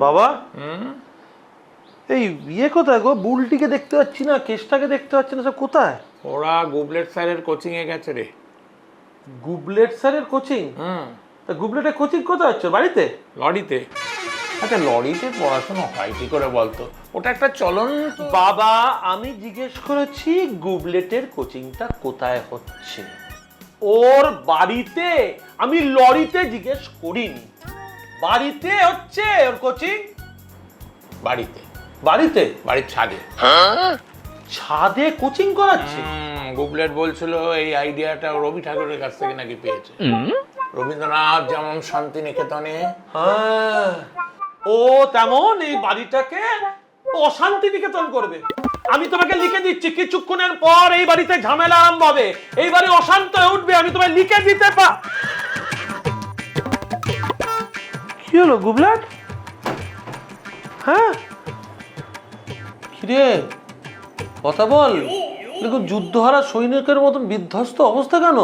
বাবা। হুম? এই ইয়ে কোথায় গো? বুলটিকে দেখতে পাচ্ছি না কেসটাকে দেখতে পাচ্ছি না সব কোথায়? ওরা গুবলেট স্যারের কোচিং এ গেছে রে। গুবলেট স্যারের কোচিং হুম। তা গুবলেটের কোচিং কোথায় হচ্ছে? বাড়িতে? লরিতে। আচ্ছা লরিতে পড়াশোনা হয় কি করে বলতো? ওটা একটা চলন। বাবা আমি জিজ্ঞেস করেছি গুবলেটের কোচিংটা কোথায় হচ্ছে? ওর বাড়িতে। আমি লরিতে জিজ্ঞেস করিনি। বাড়িতে হচ্ছে ওর কোচিং? বাড়িতে। বাড়িতে? বাড়ির ছাদে। ছাদে কোচিং করাচ্ছে? হুম, গুবলেট বলছিল এই আইডিয়াটা রবি ঠাকুরের কাছ থেকে নাকি পেয়েছে। রবীন্দ্রনাথ যেমন শান্তিনিকেতনে। হ্যাঁ। ও তেমন এই বাড়িটাকে অশান্তি নিকেতন করবে। আমি তোমাকে লিখে দিচ্ছি কিছুক্ষণের পর এই বাড়িতে ঝামেলা আরম্ভ হবে। এই বাড়ি অশান্ত হয়ে উঠবে আমি তোমায় লিখে দিতে পা কি হলো গুবলাট হ্যাঁ? কিরে কথা বল। যুদ্ধহারা সৈনিকের মতন বিধ্বস্ত অবস্থা কেন?